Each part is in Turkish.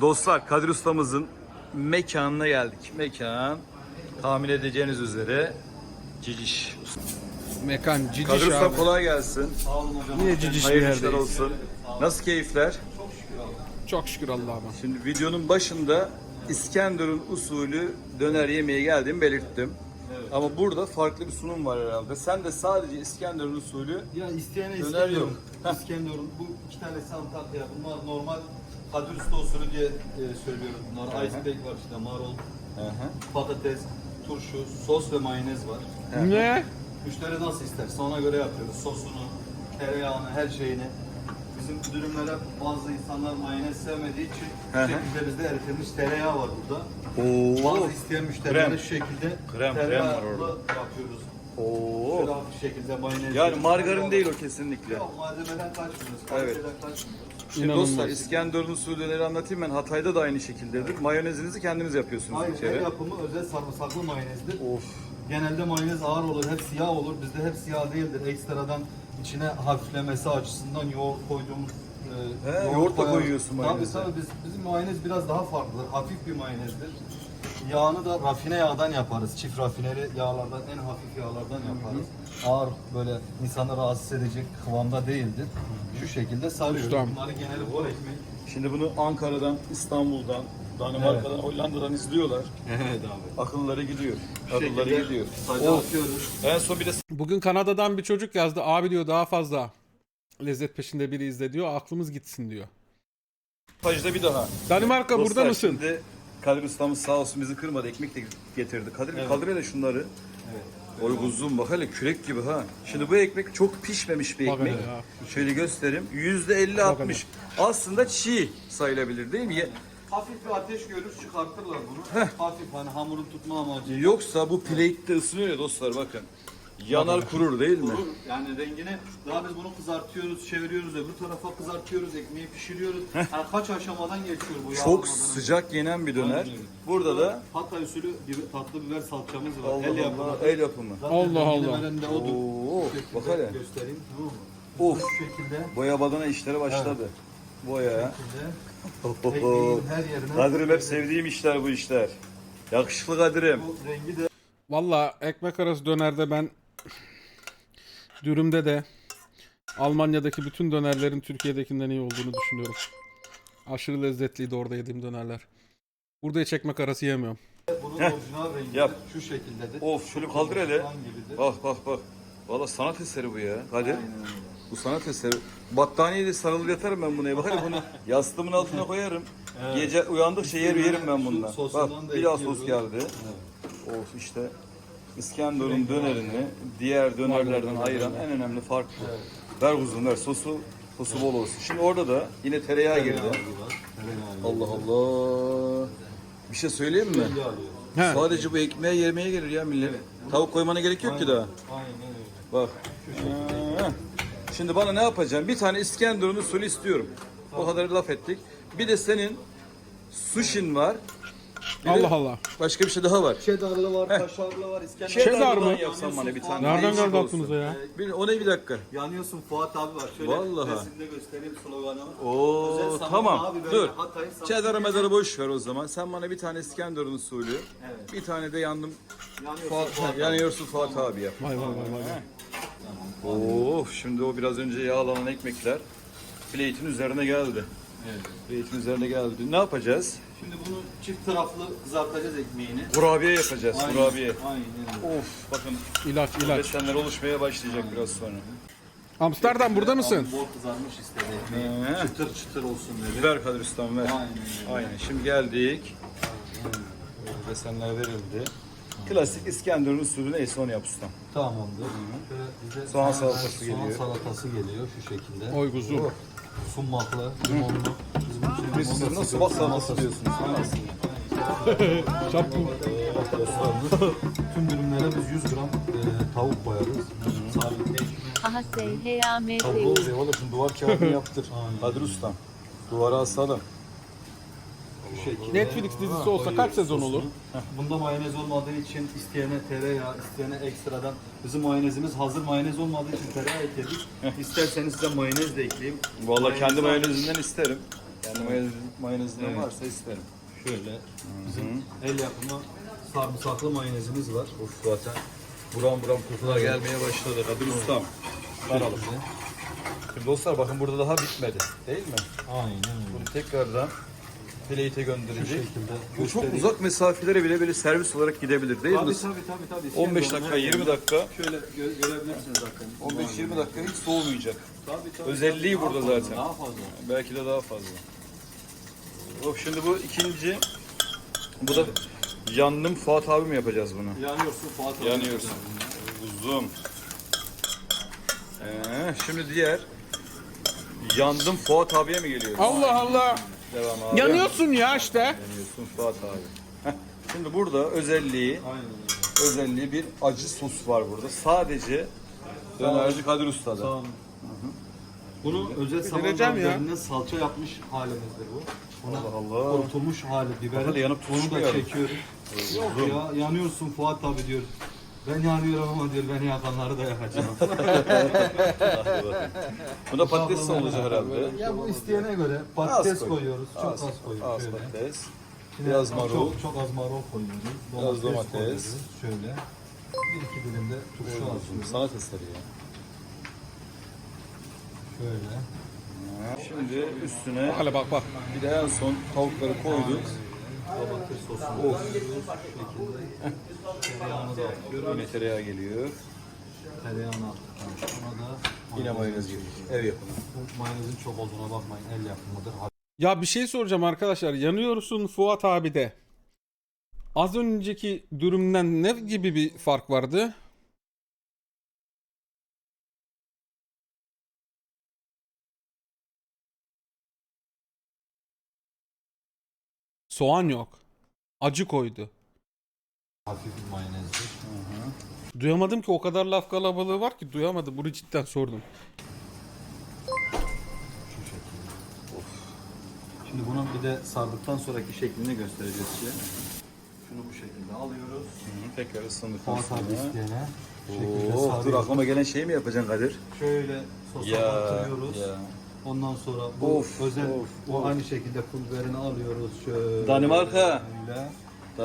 Dostlar Kadir Ustamızın mekanına geldik. Mekan tahmin edeceğiniz üzere Ciciş. Mekan ciciş Kadir Usta abi. kolay gelsin. Yine ciciş Hayırlı işler yerdeyiz. olsun. Nasıl keyifler? Çok şükür Allah'ıma. Şimdi videonun başında İskenderun usulü döner yemeye geldiğimi belirttim. Ama burada farklı bir sunum var herhalde. Sen de sadece İskenderun usulü Ya isteyene Döner İskenderun. yok. Heh. İskenderun. Bu iki tanesi Antakya. Bunlar normal Kadir Usta usulü diye e, söylüyorum. Bunlar iceberg var işte marul, Hı hı. patates, turşu, sos ve mayonez var. Ne? Müşteri nasıl isterse ona göre yapıyoruz. Sosunu, tereyağını, her şeyini. Bizim dürümlere bazı insanlar mayonez sevmediği için Hı hı. şu şekilde bizde eritilmiş tereyağı var burada. Oo. Bazı isteyen müşterilere Krem. şu şekilde Krem, krem var tereyağlı orada. yapıyoruz. Oo. Şöyle hafif şekilde mayonez. Yani margarin değil o kesinlikle. Yok malzemeden kaçmıyoruz. Evet. Kaliteden kaçmıyoruz. Şimdi İnanılmaz. dostlar İskenderun usulü döneri anlatayım ben. Hatay'da da aynı şekildedir. Mayonezinizi kendiniz yapıyorsunuz Hayır, bir el kere. yapımı özel sarımsaklı mayonezdir. Of. Genelde mayonez ağır olur, hep siyah olur. Bizde hep siyah değildir. Ekstradan içine hafiflemesi açısından yoğurt koyduğumuz e, He, yoğurt da koyarız. koyuyorsun mayoneze. Tabii tabii biz, bizim mayonez biraz daha farklıdır. Hafif bir mayonezdir. Yağını da rafine yağdan yaparız. Çift rafineri yağlardan, en hafif yağlardan yaparız. Ağır böyle insanı rahatsız edecek kıvamda değildir. Şu şekilde sarıyoruz. Ustam. Bunları genelde bol ekmek. Şimdi bunu Ankara'dan, İstanbul'dan, Danimarka'dan, Hollanda'dan izliyorlar. Evet abi. Akılları gidiyor. Akılları şekilde gidiyor. Of. atıyoruz. En son bir de Bugün Kanada'dan bir çocuk yazdı. Abi diyor daha fazla lezzet peşinde biri izle diyor. Aklımız gitsin diyor. pajda bir daha. Danimarka burada Dostlar, mısın? Şimdi Kadir Ustamız sağ olsun bizi kırmadı. Ekmek de getirdi. Kadir bir kaldır hele şunları. Evet. Oy kuzum bak hele kürek gibi ha. Şimdi bu ekmek çok pişmemiş bir Bak ekmek. hele ya. Şöyle göstereyim. Yüzde elli altmış. Aslında çiğ sayılabilir değil mi? Ye- Hafif bir ateş görür çıkartırlar bunu. Hafif hani hamurun tutma amacı. Yoksa bu plate'de ısınıyor ya dostlar bakın. Yanar kurur değil mi? Kurur. Yani rengini daha biz bunu kızartıyoruz, çeviriyoruz öbür tarafa kızartıyoruz, ekmeği pişiriyoruz. Yani kaç aşamadan geçiyor bu Çok sıcak yenen bir döner. Aynen. Burada da Hatay usulü bir tatlı biber salçamız var. Allah el Allah, yapımı. el yapımı. Zaten Allah rengini Allah. veren de odur. Oo, şekilde bak hele. Göstereyim tamam mı? Of. Bu şekilde. Boya badana işleri başladı. Boya. şekilde ekmeğin her yerine. Kadir'im hep sevdiğim işler bu işler. Yakışıklı Kadir'im. Bu rengi de Valla ekmek arası dönerde ben dürümde de Almanya'daki bütün dönerlerin Türkiye'dekinden iyi olduğunu düşünüyorum. Aşırı lezzetliydi orada yediğim dönerler. Burada hiç ekmek arası yemiyorum. bunun Heh. orijinal rengi Yap. şu şekildedir. Of şöyle kaldır hele. Soğan gibidir. Bak bak bak. Valla sanat eseri bu ya. Kadir. Aynen öyle. Bu sanat eseri. Battaniyeyle sarılıp yatarım ben buna. Bak hele bunu yastığımın altına koyarım. Gece uyandıkça yer yerim ben bundan. Sosundan Bak ekliyoruz. sos geldi. Of işte İskenderun dönerini diğer dönerlerden ayıran en önemli fark bu. Ver kuzum ver sosu sosu bol olsun. Şimdi orada da yine tereyağı girdi. Allah Allah. Bir şey söyleyeyim mi? He. Sadece bu ekmeğe yemeye gelir ya millet. Tavuk koymana gerek yok ki daha. Aynen öyle. Bak. Ha. Şimdi bana ne yapacaksın? Bir tane İskenderun usulü istiyorum. O kadar laf ettik. Bir de senin sushin var. Bir Allah Allah. Başka bir şey daha var. Cheddarlı var, kaşarlı var, İskender. Cheddar mı? yapsan bana bir tane. Nereden geldi aklınıza ya? Bir, o ne bir dakika. Yanıyorsun Fuat abi var. Şöyle Vallahi. resimde göstereyim sloganı. Oo Özel tamam. abi böyle Dur. Çedarı medarı boş ver o zaman. Sen bana bir tane İskenderun usulü. Evet. Bir tane de yandım. Yanıyorsun Fuat, Fuat abi. yanıyorsun Fuat abi yap. Vay vay vay vay. Of şimdi o biraz önce yağlanan ekmekler plate'in üzerine geldi. Evet. Plate'in üzerine geldi. Ne yapacağız? Şimdi bunu çift taraflı kızartacağız ekmeğini. Kurabiye yapacağız. Kurabiye. Aynen öyle. Of bakın İlaç ilaç. beşlenler oluşmaya başlayacak biraz sonra. Amsterdam burada mısın? Abi bol kızarmış istedi ekmeği. He. Çıtır çıtır olsun dedi. Ver Kadir Ustam ver. Aynen. Aynen. Şimdi geldik. Besenler verildi. Klasik İskenderun usulü neyse onu yap ustam. Tamamdır. Şöyle bize Soğan soğan salatası soğan geliyor. salatası geliyor şu şekilde. Oy kuzum. Sumaklı, limonlu. Biz bunu şimdi Biz limonla siz nasıl sıkıyoruz. bak salatası diyorsunuz? Aynen. Şapkın. Dostlarımız, Tüm ürünlere biz 100 gram e, tavuk koyarız. Sabitleşme. Aha SHAMT Tabii oluyor oğlum şimdi duvar kağıdını yaptır. Aynen. Kadir Ustam. Duvara asalım. Şekilde Netflix dizisi olsa kaç sezon olur? Bunda mayonez olmadığı için isteyene tereyağı, isteyene ekstradan bizim mayonezimiz hazır mayonez olmadığı için tereyağı ekledik. İsterseniz size mayonez de ekleyeyim. Vallahi kendi Mayonez- mayonezinden isterim. Kendi mayonezim. mayonezleri Evet. varsa isterim. Şöyle bizim el yapımı sarımsaklı mayonezimiz var. Of zaten buram buram kokular gelmeye başladı. Kadir Ustam. Saralım. Şimdi dostlar bakın burada daha bitmedi. Değil mi? Aynen öyle. Bunu tekrardan plate'e gönderecek. şekilde Bu çok göstereyim. uzak mesafelere bile böyle servis olarak gidebilir değil Tabii mi? tabii tabii. tabii. 15 İskender dakika, olmaz. 20 dakika. Şöyle gö- görebilirsiniz zaten. 15-20 dakika hiç soğumayacak. Tabii, tabii, Özelliği tabii. burada Daha fazla, zaten. Daha fazla. Belki de daha fazla. Yok şimdi bu ikinci. Bu da yandım Fuat abi mi yapacağız bunu? Yanıyorsun Fuat abi. Yanıyorsun. Uzun. Ee, şimdi diğer yandım Fuat abiye mi geliyor? Allah Allah. Devam abi. Yanıyorsun ya işte. Yanıyorsun Fuat abi. Heh, Şimdi burada özelliği özelliği bir acı sos var burada. Sadece dönerci Kadir Usta'da. Tamam. Bunu özel zamanlar ya. üzerinde salça yapmış halimizdir bu. Ona Allah Allah. kurutulmuş hali biber. Bakalım yanıp Onu da çekiyoruz. Yok ya yanıyorsun Fuat abi diyor. Ben yanıyorum ama diyor beni yakanları da yakacağım. Bu da patates olacak herhalde. ya bu isteyene göre patates koy. koyuyoruz. Çok az, Az, koyuyoruz. az şöyle. patates. Biraz marul. Çok, çok az marul koyuyoruz. Biraz domates. koyuyoruz. Şöyle. Bir iki dilim de turşu atıyoruz. Sanat eseri ya. Şöyle. Şimdi üstüne Hala bak bak. bir de en son tavukları koyduk. Domates sosunu koyuyoruz. Şu şekilde. Tereyağını da atıyoruz. Yine tereyağı geliyor. Tereyağını attık. Buna da Yine mayonez geliyor. Ev yapımı. Bu mayonezin çok olduğuna bakmayın. El yapımıdır. Ya bir şey soracağım arkadaşlar. Yanıyorsun Fuat abi de. Az önceki dürümden ne gibi bir fark vardı? Soğan yok. Acı koydu. Hafif bir mayonezdir. Duyamadım ki o kadar laf kalabalığı var ki duyamadım. Bunu cidden sordum. Şu şekilde. Şimdi bunun bir de sardıktan sonraki şeklini göstereceğiz size. Şunu bu şekilde alıyoruz. Tekrar ısındık. Fuat abi isteyene. Şu şekilde Oo, dur sarıyoruz. aklıma gelen şeyi mi yapacaksın Kadir? Şöyle sosa batırıyoruz. ya. Ondan sonra bu Of, özel of, bu of. aynı şekilde pul biberini alıyoruz şöyle. Danimarka.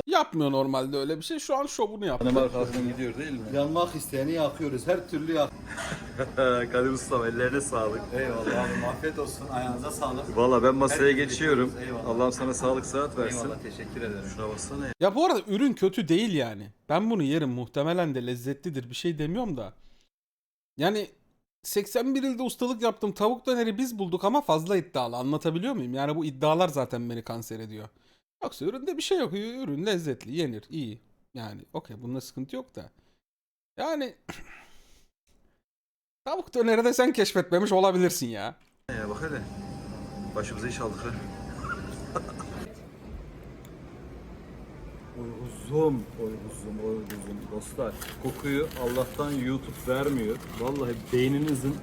Yapmıyor normalde öyle bir şey. Şu an şovunu yaptı. Danimarka altından gidiyor değil mi? Yanmak isteyeni yakıyoruz. Her türlü yak. Kadir Ustam ellerine sağlık. Eyvallah abi. Afiyet olsun. Ayağınıza sağlık. Valla ben masaya geçiyorum. eyvallah. Allah'ım sana sağlık saat versin. Eyvallah. Teşekkür ederim. Şuna baksana ya. Ya bu arada ürün kötü değil yani. Ben bunu yerim muhtemelen de lezzetlidir bir şey demiyorum da. Yani 81 ilde ustalık yaptım tavuk döneri biz bulduk ama fazla iddialı anlatabiliyor muyum? Yani bu iddialar zaten beni kanser ediyor. Yoksa üründe bir şey yok. Ürün lezzetli, yenir, iyi. Yani okey bunda sıkıntı yok da. Yani tavuk döneri de sen keşfetmemiş olabilirsin ya. Ya bak hele. Başımıza iş aldık ha. Uzun, oy uzun. Dostlar kokuyu Allah'tan YouTube vermiyor. Vallahi beyninizin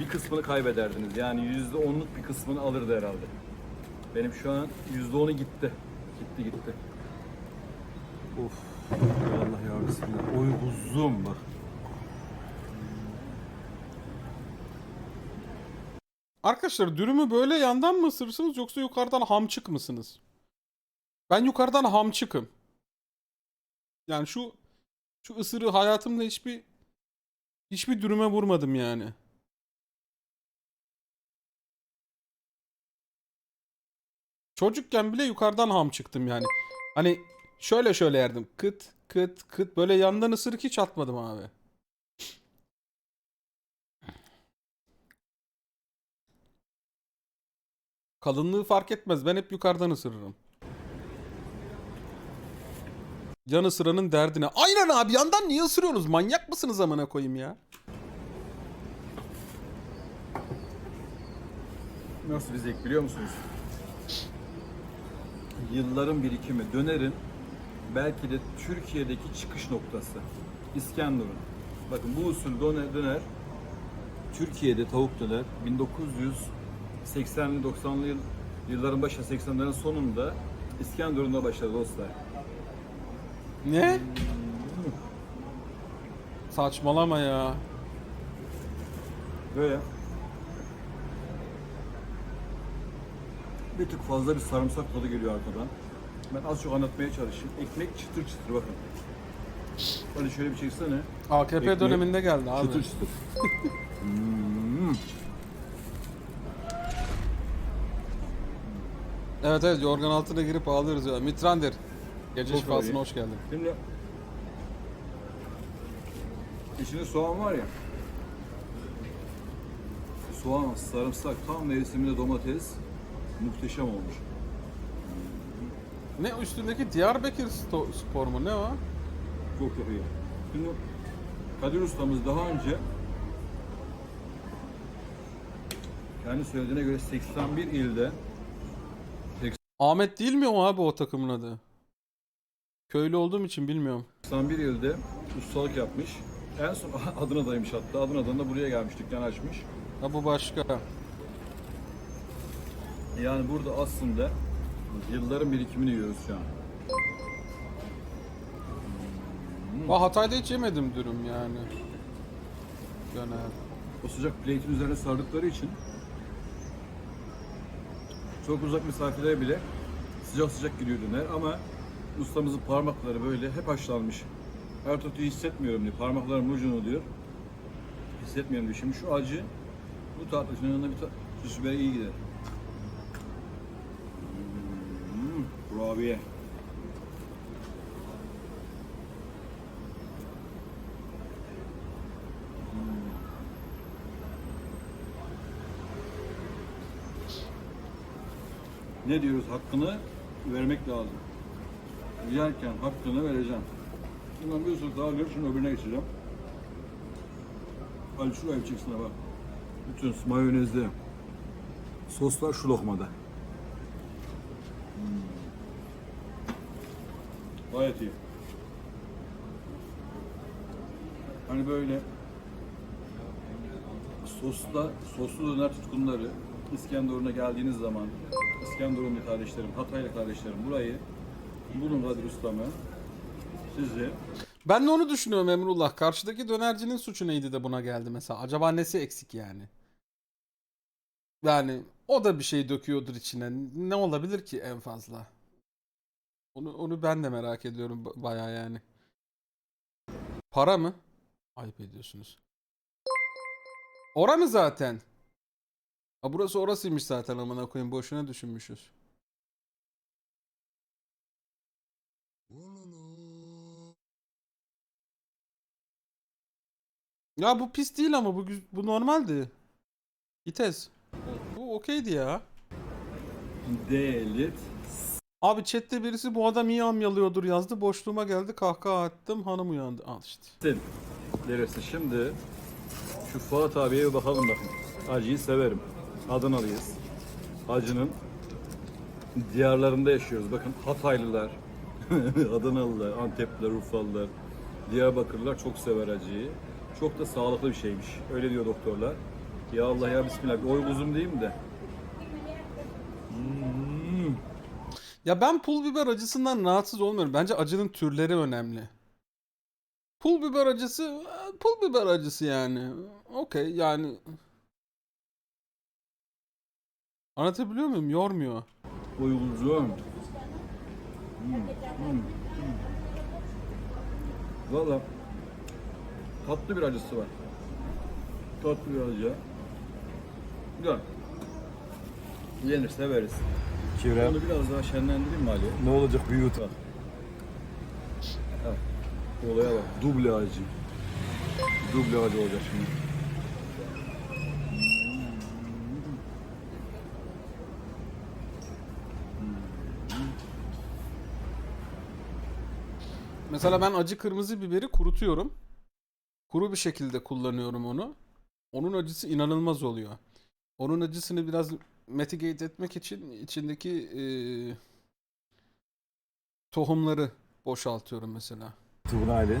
bir kısmını kaybederdiniz. Yani yüzde onluk bir kısmını alırdı herhalde. Benim şu an yüzde onu gitti. Gitti gitti. Of. Allah ya Bismillah. Oy uzun bak. Arkadaşlar dürümü böyle yandan mı ısırırsınız yoksa yukarıdan hamçık mısınız? Ben yukarıdan hamçıkım. Yani şu şu ısırığı hayatımda hiçbir hiçbir dürüme vurmadım yani. Çocukken bile yukarıdan ham çıktım yani. Hani şöyle şöyle yerdim. Kıt kıt kıt böyle yandan ısırık hiç atmadım abi. Kalınlığı fark etmez. Ben hep yukarıdan ısırırım. Yan ısıranın derdine. Aynen abi yandan niye ısırıyorsunuz? Manyak mısınız amına koyayım ya? Nasıl bir zevk biliyor musunuz? Yılların birikimi dönerin belki de Türkiye'deki çıkış noktası. İskenderun. Bakın bu usul döner, döner Türkiye'de tavuk döner 1980'li 90'lı yıl, yılların başında 80'lerin sonunda İskenderun'da başladı dostlar. Ne? Saçmalama ya. Böyle Bir tık fazla bir sarımsak tadı geliyor arkadan. Ben az çok anlatmaya çalışayım. Ekmek çıtır çıtır bakın. Hadi şöyle bir çeksene. AKP Ekmek döneminde geldi abi. Çıtır çıtır. Hmm. Evet evet yorgan altına girip ağlıyoruz ya. Mitrandir. Gece Çok şifasına iyi. hoş geldin. Şimdi içinde soğan var ya. Soğan, sarımsak, tam mevsiminde domates muhteşem olmuş. Ne üstündeki Diyarbakır sto- spor mu ne o? Çok çok iyi. Şimdi Kadir ustamız daha önce kendi söylediğine göre 81 ilde Ahmet değil mi o abi o takımın adı? Köylü olduğum için bilmiyorum. 81 ilde ustalık yapmış. En son Adana'daymış hatta. Adana'dan da buraya gelmiş, dükkan açmış. Ha bu başka. Yani burada aslında yılların birikimini yiyoruz şu an. O Hatay'da hiç yemedim dürüm yani. Döner. O sıcak plate'in üzerine sardıkları için çok uzak mesafelere bile sıcak sıcak gidiyor döner ama ustamızın parmakları böyle hep haşlanmış. Her tutuyu hissetmiyorum diyor. Parmaklarım ucunu diyor. Hissetmiyorum diyor. Şimdi şu acı bu tatlısının yanında bir süs biberi iyi gider. Hmm, kurabiye. ne diyoruz hakkını vermek lazım. Yerken hakkını vereceğim. Bundan bir ısırık daha alıyorum, şimdi öbürüne geçeceğim. Ali bir çeksene bak. Bütün mayonezde, soslar şu lokmada. Hmm. Gayet iyi. Hani böyle sosla, soslu döner tutkunları İskenderun'a geldiğiniz zaman İskenderunlu kardeşlerim, Hataylı kardeşlerim burayı bulun Kadir Ustam'ı sizi Ben de onu düşünüyorum Emrullah. Karşıdaki dönercinin suçu neydi de buna geldi mesela? Acaba nesi eksik yani? Yani o da bir şey döküyordur içine. Ne olabilir ki en fazla? Onu onu ben de merak ediyorum ba- bayağı yani. Para mı? Ayıp ediyorsunuz. Ora mı zaten? Ha burası orasıymış zaten amına koyayım. Boşuna düşünmüşüz. Ya bu pis değil ama bu bu normaldi. Vites. Bu okeydi ya. delit Abi chatte birisi bu adam iyi amyalıyordur yazdı. Boşluğuma geldi kahkaha attım hanım uyandı. Al işte. sin derisi. Şimdi şu Fuat abiye bir bakalım bakın. Acıyı severim. Adanalıyız. Acının diyarlarında yaşıyoruz. Bakın Hataylılar, Adanalılar, Antepliler, Urfalılar, Diyarbakırlılar çok sever acıyı. Çok da sağlıklı bir şeymiş. Öyle diyor doktorlar. Ya Allah ya Bismillah. Bir oy kuzum diyeyim de. Hmm. Ya ben pul biber acısından rahatsız olmuyorum. Bence acının türleri önemli. Pul biber acısı, pul biber acısı yani. Okey yani. Anlatabiliyor muyum? Yormuyor. Oy kuzum. Valla tatlı bir acısı var. Tatlı bir acı. Güzel. Yenir severiz. Kire. Onu biraz daha şenlendireyim mi Ali? Ne olacak bir yut. Bak. Bak. Olaya bak. Duble acı. Duble acı olacak şimdi. Mesela ben acı kırmızı biberi kurutuyorum. Kuru bir şekilde kullanıyorum onu. Onun acısı inanılmaz oluyor. Onun acısını biraz mitigate etmek için içindeki eee, tohumları boşaltıyorum mesela. Tuğun Ali.